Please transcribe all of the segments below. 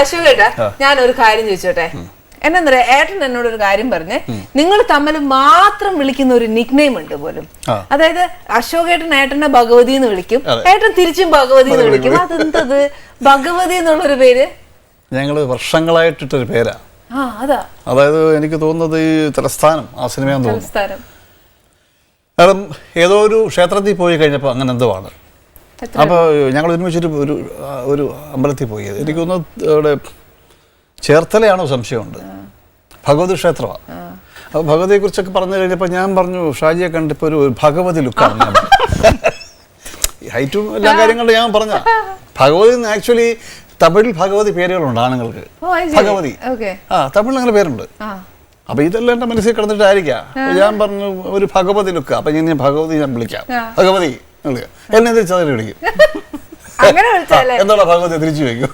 അശോകേട്ടാ ഞാൻ ഒരു കാര്യം ചോദിച്ചോട്ടെ? എന്നാ പറയാ ഏട്ടൻ എന്നോട് ഒരു കാര്യം പറഞ്ഞേ നിങ്ങൾ തമ്മിൽ മാത്രം വിളിക്കുന്ന ഒരു നിക്നെയിം ഉണ്ട് പോലും. അതായത് അശോക് ഏട്ടൻ ഏട്ടനെ ഭഗവതി എന്ന് വിളിക്കും. ഏട്ടൻ തിരിച്ചും ഭഗവതി എന്ന് വിളിക്കും. അതെന്തത്? ഭഗവതി എന്നുള്ളൊരു പേര്? ഞങ്ങൾ വർഷങ്ങളായിട്ടിട്ടൊരു പേരാ. അതായത് എനിക്ക് തോന്നുന്നത് ഈ തലസ്ഥാനം ആ സിനിമയാന്ന് തോന്നുന്നു. കാരണം ഏതോ ഒരു ക്ഷേത്രത്തിൽ പോയി കഴിഞ്ഞപ്പോൾ അങ്ങനെ എന്തോ ആണ്. അപ്പോൾ ഞങ്ങൾ ഒരുമിച്ചൊരു ഒരു ഒരു അമ്പലത്തിൽ പോയി. എനിക്ക് തോന്നുന്നു അവിടെ ചേർത്തലയാണോ സംശയമുണ്ട്. ഭഗവതി ക്ഷേത്രമാണ് അപ്പോൾ ഭഗവതിയെ കുറിച്ചൊക്കെ പറഞ്ഞു കഴിഞ്ഞപ്പോൾ ഞാൻ പറഞ്ഞു ഷാജിയെ കണ്ടിപ്പോൾ ഒരു ഭഗവതി ലുക്കാണ് ഞാൻ. ഹൈറ്റും എല്ലാ കാര്യങ്ങളും ഞാൻ പറഞ്ഞ ഭഗവതി ആക്ച്വലി തമിഴിൽ ഭഗവതി പേരുകളുണ്ട് ആണുങ്ങൾക്ക്. ഭഗവതി. ആ തമിഴിൽ അങ്ങനെ പേരുണ്ട്. അപ്പൊ ഇതെല്ലാം എന്റെ മനസ്സിൽ കിടന്നിട്ടായിരിക്കാം. ഞാൻ പറഞ്ഞു ഒരു ഭഗവതി ലുക്ക്. അപ്പൊ ഞാൻ ഭഗവതി ഞാൻ വിളിക്കാം. ആ. ഭഗവതി എന്നെ തിരിച്ച് എന്നെ വിളിക്കും. അങ്ങനെ വിളിച്ചല്ലേ എന്താണ് ഭഗവതി തിരിച്ചു വയ്ക്കും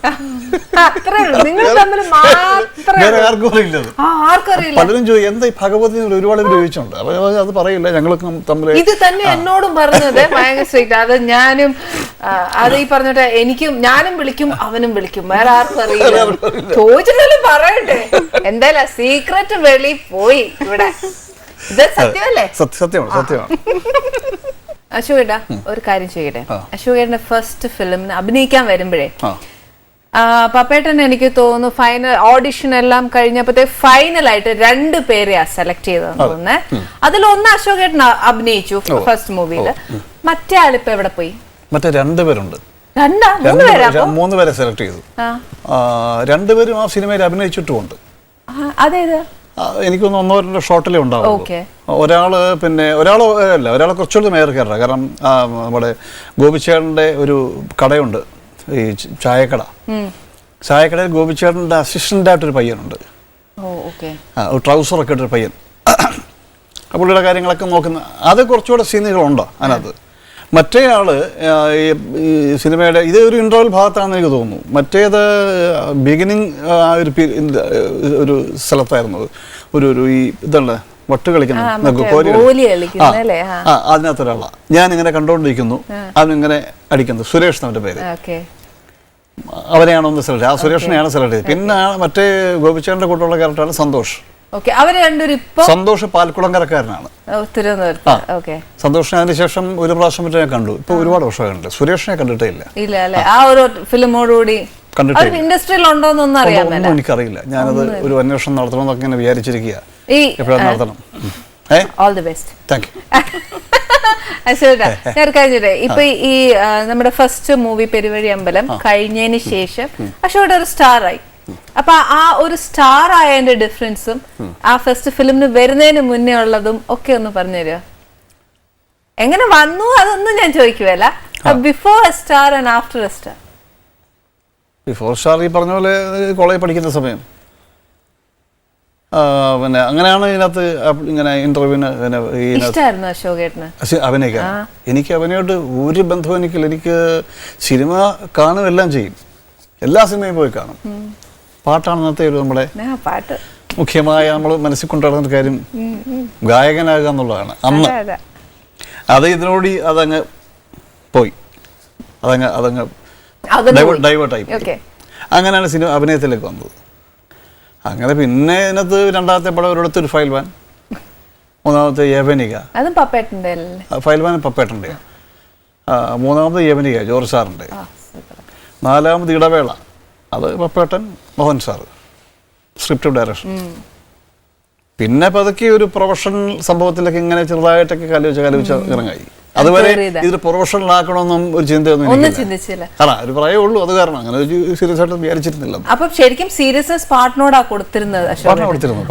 അത്രേ ഉള്ളൂ. നിങ്ങൾ തമ്മിൽ മാത്രമേ വേറെ ആർക്കും അറിയില്ലത്. ആ ആർക്കും അറിയില്ല. പലരും ചോദിക്കും എന്താ ഈ ഭഗവതി ഒരുപാട് പേര് ചോദിച്ചിട്ടുണ്ട്. അപ്പൊ ഞാൻ പറഞ്ഞു, അത് പറയില്ല ഞങ്ങൾക്ക് തമ്മിൽ ഇത് തന്നെ എന്നോടും പറഞ്ഞത് ഭയങ്കര സ്ട്രിക്റ്റ് അത് ഞാനും ആ, അത് ഈ പറഞ്ഞിട്ട് എനിക്കും ഞാനും വിളിക്കും അവനും വിളിക്കും. വേറെ ആർക്കും അറിയില്ല. ചോദിച്ചിട്ടല്ലേ പറയട്ടെ. എന്തായാലും സീക്രട്ട് വെളി പോയി ഇവിടെ. ഇത് സത്യമല്ലേ? സത്യ- സത്യമാണ് സത്യമാണ്. അശോകേട്ടാ ഒരു കാര്യം ചെയ്യട്ടെ. അശോകേട്ടന്റെ ഫസ്റ്റ് ഫിലിമിന് അഭിനയിക്കാൻ വരുമ്പോഴേ പപ്പേട്ടൻ എനിക്ക് തോന്നുന്നു ഫൈനൽ ഓഡിഷൻ എല്ലാം കഴിഞ്ഞപ്പോഴത്തെ ഫൈനലായിട്ട് രണ്ട് പേരെയാ സെലക്ട് ചെയ്തതെന്ന് തോന്നുന്നേ. അതിലൊന്ന് അശോകേട്ടൻ അഭിനയിച്ചു ഫസ്റ്റ് മൂവിയിൽ മറ്റേ ആളിപ്പോ എവിടെ പോയി? മറ്റേ രണ്ടുപേരുണ്ട് രണ്ടാ? മൂന്ന് പേരാ മൂന്ന് പേരെ സെലക്ട് ചെയ്തു. രണ്ടുപേരും ആ സിനിമയിൽ അഭിനയിച്ചിട്ടുമുണ്ട്. അതേത്? എനിക്കൊന്ന് ഒന്നോ രണ്ടോ ഷോട്ടിലേ ഉണ്ടാവുള്ളൂ. ഒരാൾ ഒരാൾ പിന്നെ ഒരാൾ അല്ല ഒരാളെ കുറച്ചുകൂടി മേയർ കയറുക കാരണം നമ്മുടെ ഗോപിച്ചേട്ടന്റെ ഒരു കടയുണ്ട്. ഈ ചായക്കട. ചായക്കടയിൽ ഗോപിച്ചേട്ടന്റെ അസിസ്റ്റന്റായിട്ടൊരു പയ്യനുണ്ട്. ആ, ട്രൗസറൊക്കെ ഇട്ടൊരു പയ്യൻ. പുള്ളിയുടെ കാര്യങ്ങളൊക്കെ നോക്കുന്ന അത് കുറച്ചുകൂടെ സീനുകളുണ്ടോ അതിനകത്ത്? മറ്റേ ആൾ ഈ സിനിമയുടെ ഇത് ഒരു ഇന്റർവൽ ഭാഗത്താണെന്ന് എനിക്ക് തോന്നുന്നു. മറ്റേത് ബിഗിനിങ് ആ ഒരു ഒരു സ്ഥലത്തായിരുന്നു ഒരു ഒരു ഈ ഇതുണ്ട് വട്ട് കളിക്കണം അതിനകത്ത്. ആ ഞാൻ ഇങ്ങനെ കണ്ടോണ്ടിരിക്കുന്നു. അവനിങ്ങനെ അടിക്കുന്നു സുരേഷ് അവന്റെ പേര്. അവരെയാണ് ഒന്ന് സെലക്ട് ആ സുരേഷിനെയാണ് സെലക്ട് ചെയ്തത്. പിന്നെ മറ്റേ ഗോപിച്ചേന്റെ കൂട്ടുള്ള ക്യാരക്ടറാണ് സന്തോഷ്. സന്തോഷ് പാൽക്കുളങ്കരക്കാരനാണ് സന്തോഷിനെ അതിനുശേഷം ഒരു പ്രാവശ്യം മറ്റേ ഞാൻ കണ്ടു. ഇപ്പൊ ഒരുപാട് വർഷമായിട്ടുണ്ട്. സുരേഷിനെ കണ്ടിട്ടേ ഇല്ല. ഇല്ല ആ ഒരു ഫിലിമോടുകൂടി ഇൻഡസ്ട്രിയിൽ ഒന്നും മേല. എനിക്കറിയില്ല. ഞാനത് ഒരു അന്വേഷണം നടത്തണമെന്നൊക്കെ ഇങ്ങനെ വിചാരിച്ചിരിക്കുക. എപ്പോഴാണ് നടത്തണം? All the best thank you Ashoka ഞാൻ കഴിഞ്ഞിട്ടെ ഇപ്പൊ ഈ നമ്മുടെ ഫസ്റ്റ് മൂവി പെരുവഴി അമ്പലം കഴിഞ്ഞതിന് ശേഷം അശോകയുടെ ഒരു സ്റ്റാർ ആയി അപ്പൊ ആ ഒരു സ്റ്റാർ ആയതിന്റെ ഡിഫറൻസും ആ ഫസ്റ്റ് ഫിലിമിന് വരുന്നതിന് മുന്നേ ഉള്ളതും ഒക്കെ ഒന്ന് പറഞ്ഞു തരുമോ എങ്ങനെ വന്നു അതൊന്നും ഞാൻ ചോദിക്കുവല്ല before a star and after a star ഈ ഫോർ സ്റ്റാർ ഈ പറഞ്ഞ പോലെ കോളേജ് പഠിക്കുന്ന സമയം. പിന്നെ അങ്ങനെയാണ് ഇതിനകത്ത് ഇങ്ങനെ ഇന്റർവ്യൂവിന് ഇഷ്ടായിരുന്നു അശോകേട്ടന്? അഭിനയിക്കാൻ. എനിക്ക് അവനോട് ഒരു ബന്ധവും എനിക്കില്ല. എനിക്ക് സിനിമ കാണും എല്ലാം ചെയ്യും. എല്ലാ സിനിമയും പോയി കാണും. പാട്ടാണ് ഇന്നത്തെ ഒരു നമ്മുടെ പാട്ട്. മുഖ്യമായ നമ്മൾ മനസ്സിൽ കൊണ്ടുനടന്ന കാര്യം. ഗായകനാകുക എന്നുള്ളതാണ്. അന്ന് അതെ, ഇതിനോടി അതങ്ങ് പോയി. അതങ്ങ് അതങ്ങ്. ഡൈവേർട്ടായി. അങ്ങനെയാണ് സിനിമ അഭിനയത്തിലേക്ക് വന്നത്. അങ്ങനെ പിന്നെ ഇതിനകത്ത് രണ്ടാമത്തെ പടം ഒരിടത്ത് ഒരു ഫയൽ വാൻ മൂന്നാമത്തെ യവനിക. ഫൈൽവാൻ പപ്പേട്ടന്റെ മൂന്നാമത് യവനിക ജോർജ് സാറിന്റെ. നാലാമത് ഇടവേള അത് Pappettan Mohan sir. Script direction. പിന്നെ പതുക്കെ ഒരു പ്രൊഫഷണൽ സംഭവത്തിലൊക്കെ ഇങ്ങനെ ചെറുതായിട്ടൊക്കെ കലോചിച്ച കലോചിച്ച ഇറങ്ങായി. അതുവരെ. ഇത് പ്രൊഫഷണൽ ആക്കണമെന്നും ഒരു ചിന്തയൊന്നും ഒന്നും ചിന്തിച്ചില്ല. അല്ല ഒരു പറയേ ഉള്ളൂ അത് കാരണം. അങ്ങനെ ഒരു സീരിയസ് ആയിട്ട് വിചാരിച്ചിരുന്നില്ല. അപ്പൊ ശരിക്കും സീരിയസ്നെസ് പാട്ടിനോടാ കൊടുത്തിരുന്നത്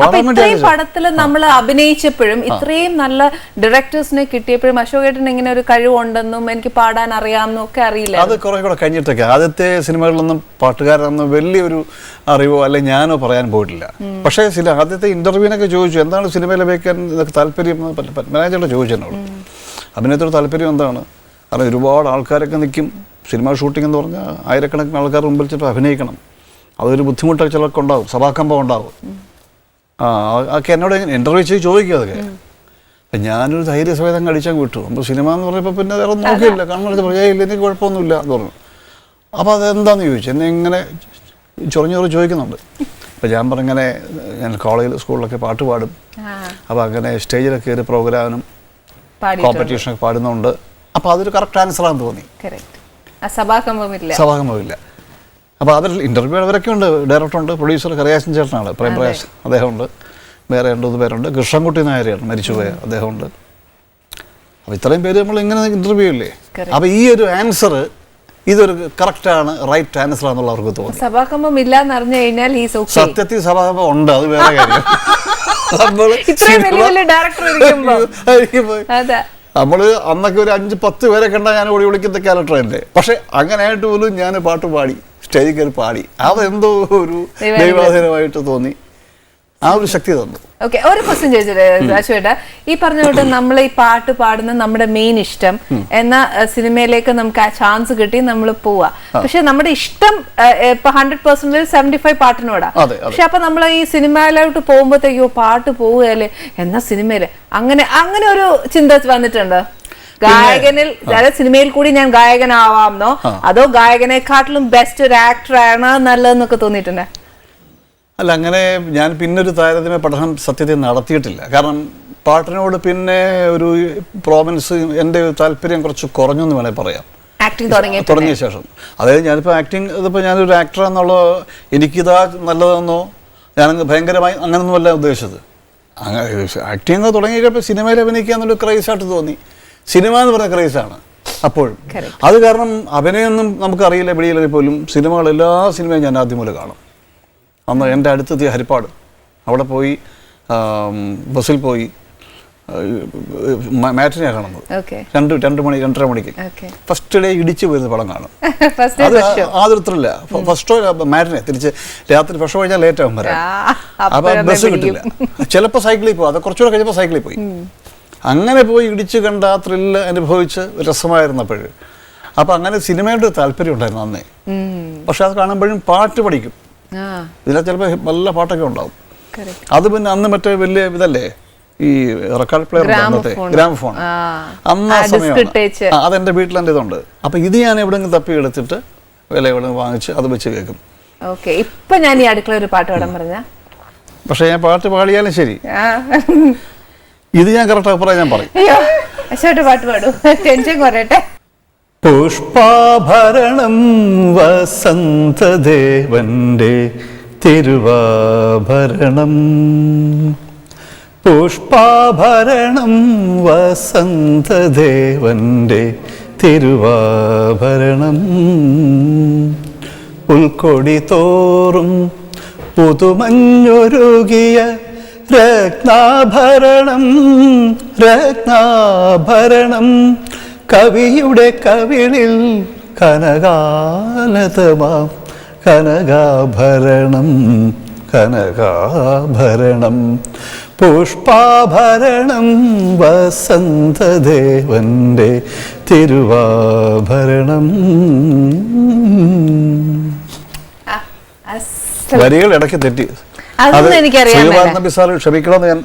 പടത്തിൽ ഇത്രയും. നമ്മൾ അഭിനയിച്ചപ്പോഴും ഇത്രയും നല്ല ഡയറക്ടേഴ്സിനെ കിട്ടിയപ്പോഴും അശോകേട്ടൻ ഇങ്ങനെ ഒരു കഴിവുണ്ടെന്നും എനിക്ക് പാടാൻ അറിയാമെന്നും ഒക്കെ അറിയില്ല അത് കുറെ കൂടെ കഴിഞ്ഞിട്ടൊക്കെ. ആദ്യത്തെ സിനിമകളിലൊന്നും പാട്ടുകാരനൊന്നും വലിയൊരു അറിവോ അല്ലെ ഞാനോ പറയാൻ പോയിട്ടില്ല. പക്ഷേ ചില ആദ്യത്തെ ഇന്റർവ്യൂനൊക്കെ ചോദിച്ചു എന്താണ് സിനിമയിൽ വെക്കാൻ ഇതൊക്കെ താല്പര്യം മാനേജറുടെ ചോദിച്ചു എന്നോട്. അഭിനയത്തോട് താല്പര്യം എന്താണ്? കാരണം ഒരുപാട് ആൾക്കാരൊക്കെ നിൽക്കും. സിനിമ ഷൂട്ടിംഗ് എന്ന് പറഞ്ഞാൽ ആയിരക്കണക്കിന് ആൾക്കാർ മുമ്പിൽ ചിലപ്പോൾ അഭിനയിക്കണം. അതൊരു ബുദ്ധിമുട്ടൊക്കെ ചിലർക്ക് ഉണ്ടാവും. സഭാകമ്പം ഉണ്ടാവും. ആ ഒക്കെ എന്നോട് ഇന്റർവ്യൂ ചെയ്ത് ചോദിക്കുക അതൊക്കെ. അപ്പം ഞാനൊരു ധൈര്യസമേതം കടിച്ചാൽ വിട്ടു. അപ്പോൾ സിനിമ എന്ന് പറഞ്ഞപ്പോൾ പിന്നെ വേറെ ഒന്നും നോക്കിയില്ല. കാരണം പറയാ ഇല്ല എനിക്ക് കുഴപ്പമൊന്നുമില്ല എന്ന് പറഞ്ഞു. അപ്പോൾ അതെന്താന്ന് ചോദിച്ചു. എന്നെ ഇങ്ങനെ ചൊറിഞ്ഞോറ് ചോദിക്കുന്നുണ്ട്. അപ്പോൾ ഞാൻ പറഞ്ഞങ്ങനെ ഞാൻ കോളേജിൽ സ്കൂളിലൊക്കെ പാട്ട് പാടും. അപ്പോൾ അങ്ങനെ സ്റ്റേജിലൊക്കെ കയറി പ്രോഗ്രാമിനും കോമ്പറ്റീഷനൊക്കെ പാടുന്നുണ്ട്. അപ്പോൾ അതൊരു കറക്റ്റ് ആൻസറാന്ന് തോന്നി. സഭാകമ്പമില്ല. അപ്പോൾ അതിൽ ഇന്റർവ്യൂ അവരൊക്കെ ഉണ്ട് ഡയറക്ടർ ഉണ്ട് പ്രൊഡ്യൂസർ കറിയാശൻ ചേട്ടനാണ് പ്രേംപ്രകാശ് അദ്ദേഹമുണ്ട്. വേറെ രണ്ട് മൂന്ന് പേരുണ്ട്. കൃഷ്ണൻകുട്ടി നായരാണ് മരിച്ചുപോയ അദ്ദേഹമുണ്ട്. അപ്പോൾ ഇത്രയും പേര് നമ്മൾ ഇങ്ങനെ ഇന്റർവ്യൂ ഇല്ലേ. അപ്പോൾ ഈ ഒരു ആൻസർ ഇതൊരു കറക്റ്റ് ആണ് റൈറ്റ് ആൻസർ ആണെന്നുള്ള അവർക്ക് തോന്നുന്നു സഭാകമ്പം ഇല്ല എന്ന് അറിഞ്ഞു കഴിഞ്ഞാൽ സത്യത്തിൽ സഭാകമ്പം ഉണ്ട് അത് വേറെ കാര്യം. നമ്മൾ നമ്മൾ അന്നൊക്കെ ഒരു അഞ്ച് പത്ത് പേരെ കണ്ട ഞാൻ ഓടി വിളിക്കുന്ന ക്യാരക്ടറല്ലേ പക്ഷെ അങ്ങനെയായിട്ട് പോലും ഞാൻ പാട്ട് പാടി സ്റ്റേജിൽ കയറി പാടി. അതെന്തോ ഒരു. ദൈവാധീനമായിട്ട് തോന്നി. ആ ഒരു ശക്തി തന്നു. ഓക്കെ ഒരു ക്വസ്റ്റ്യൻ ചോദിച്ചിട്ട് അശ്വേട്ട ഈ പറഞ്ഞ കൊണ്ട് നമ്മൾ ഈ പാട്ട് പാടുന്ന നമ്മുടെ മെയിൻ ഇഷ്ടം. എന്ന സിനിമയിലേക്ക് നമുക്ക് ആ ചാൻസ് കിട്ടി നമ്മൾ പോവാ. പക്ഷെ നമ്മുടെ ഇഷ്ടം ഇപ്പൊ ഹൺഡ്രഡ് പെർസെന്റേജ് സെവന്റി ഫൈവ് പാട്ടിനോടാ. പക്ഷെ അപ്പൊ നമ്മൾ ഈ സിനിമയിലോട്ട് പോകുമ്പോഴത്തേക്കോ പാട്ട് പോവുകയല്ലേ? എന്നാ സിനിമയിൽ? അങ്ങനെ അങ്ങനെ ഒരു ചിന്ത വന്നിട്ടുണ്ട്. ഗായകനിൽ അതായത് സിനിമയിൽ കൂടി ഞാൻ ഗായകനാവാമെന്നോ അതോ ഗായകനെക്കാട്ടിലും ബെസ്റ്റ് ഒരു ആക്ടറാണ് നല്ലതെന്നൊക്കെ തോന്നിയിട്ടുണ്ടോ? അല്ല അങ്ങനെ ഞാൻ പിന്നെ ഒരു താരതമ്യ പഠനം സത്യത്തിൽ നടത്തിയിട്ടില്ല. കാരണം പാട്ടിനോട് പിന്നെ ഒരു പ്രോമിൻസ് എന്റെ താല്പര്യം കുറച്ച് കുറഞ്ഞു എന്ന് വേണേൽ പറയാം. ആക്ടിങ് തുടങ്ങിയ ശേഷം. അതായത് ഞാനിപ്പോൾ ആക്ടിങ് ഇതിപ്പോൾ ഞാനൊരു ആക്ടർ എന്നുള്ള എനിക്കിതാ നല്ലതെന്നോ ഞാൻ ഭയങ്കരമായി അങ്ങനെയൊന്നുമല്ല ഉദ്ദേശിച്ചത്. അങ്ങനെ ആക്ടിങ് തുടങ്ങി കഴിഞ്ഞപ്പോൾ സിനിമയിൽ അഭിനയിക്കുക എന്നൊരു ക്രൈസായിട്ട് തോന്നി. സിനിമ എന്ന് പറഞ്ഞ ക്രൈസാണ് അപ്പോഴും. Correct. അത് കാരണം അഭിനയൊന്നും നമുക്കറിയില്ല വെളിയിലെങ്കിൽ പോലും സിനിമകൾ എല്ലാ സിനിമയും ഞാൻ ആദ്യം മുതൽ കാണും. അന്ന് എന്റെ അടുത്തെത്തിയ ഹരിപ്പാട്. അവിടെ പോയി ബസ്സിൽ പോയി മാറ്റിനെയാണ് കാണുന്നത്. രണ്ട് രണ്ട് മണി രണ്ടര മണിക്ക്. ഫസ്റ്റ് ഡേ ഇടിച്ചു വരുന്ന പടം കാണും. ഫസ്റ്റ് അത് ആദ്യത്തില്ല ഫസ്റ്റോ മാറ്റിനെ. തിരിച്ച് രാത്രി ഫസ്റ്റ് കഴിഞ്ഞാൽ ലേറ്റ് ആകും വരാൻ. അപ്പൊ ബസ് കിട്ടില്ല. ചിലപ്പോൾ സൈക്കിളിൽ പോകും അത് കുറച്ചുകൂടെ കഴിഞ്ഞപ്പോൾ സൈക്കിളിൽ പോയി. അങ്ങനെ പോയി ഇടിച്ച് കണ്ട ആ ത്രില്ല് അനുഭവിച്ച് രസമായിരുന്നപ്പോൾ അപ്പൊ അങ്ങനെ സിനിമയുടെ താല്പര്യം ഉണ്ടായിരുന്നു അന്നേ. പക്ഷെ അത് കാണുമ്പോഴും പാട്ട് പഠിക്കും. ഇതിൽ ചിലപ്പോൾ നല്ല പാട്ടൊക്കെ ഉണ്ടാവും. അത് പിന്നെ അന്ന് മറ്റേ വലിയ ഇതല്ലേ? ഈ റെക്കോർഡ് പ്ലെയർ അന്നത്തെ. ഗ്രാമഫോൺ അന്ന് ആ സമയം അതെന്റെ വീട്ടിൽ എന്റെ ഇതുണ്ട്. അപ്പൊ ഇത് ഞാൻ എവിടെങ്കിലും തപ്പി എടുത്തിട്ട് വില എവിടെ വാങ്ങിച്ച് അത് വെച്ച് കേൾക്കും. ഓക്കെ ഇപ്പൊ ഞാൻ ഈ അടുക്കള ഒരു പാട്ട് പാടാൻ പറഞ്ഞ? പക്ഷെ ഞാൻ പാട്ട് പാടിയാലും ശരി. ഇത് ഞാൻ കറക്റ്റ് അഭിപ്രായം ഞാൻ പറയും. പാട്ട് പാടൂ. ടെൻഷൻ കുറയട്ടെ. പുഷ്പാഭരണം വസന്തദേവന്റെ തിരുവാഭരണം. പുഷ്പാഭരണം വസന്തദേവന്റെ തിരുവാഭരണം. ഉൾക്കൊടി തോറും പുതുമഞ്ഞൊരുകിയ രത്നാഭരണം രത്നാഭരണം. കവിയുടെ കവിളിൽ കനകാലതമാം കനകാഭരണം കനകാഭരണം. പുഷ്പാഭരണം വസന്തദേവന്റെ തിരുവാഭരണം. വരികൾ ഇടയ്ക്ക് തെറ്റി. അത് ശ്രീകുമാരൻ നമ്പി സാർ ക്ഷമിക്കണമെന്ന് ഞാൻ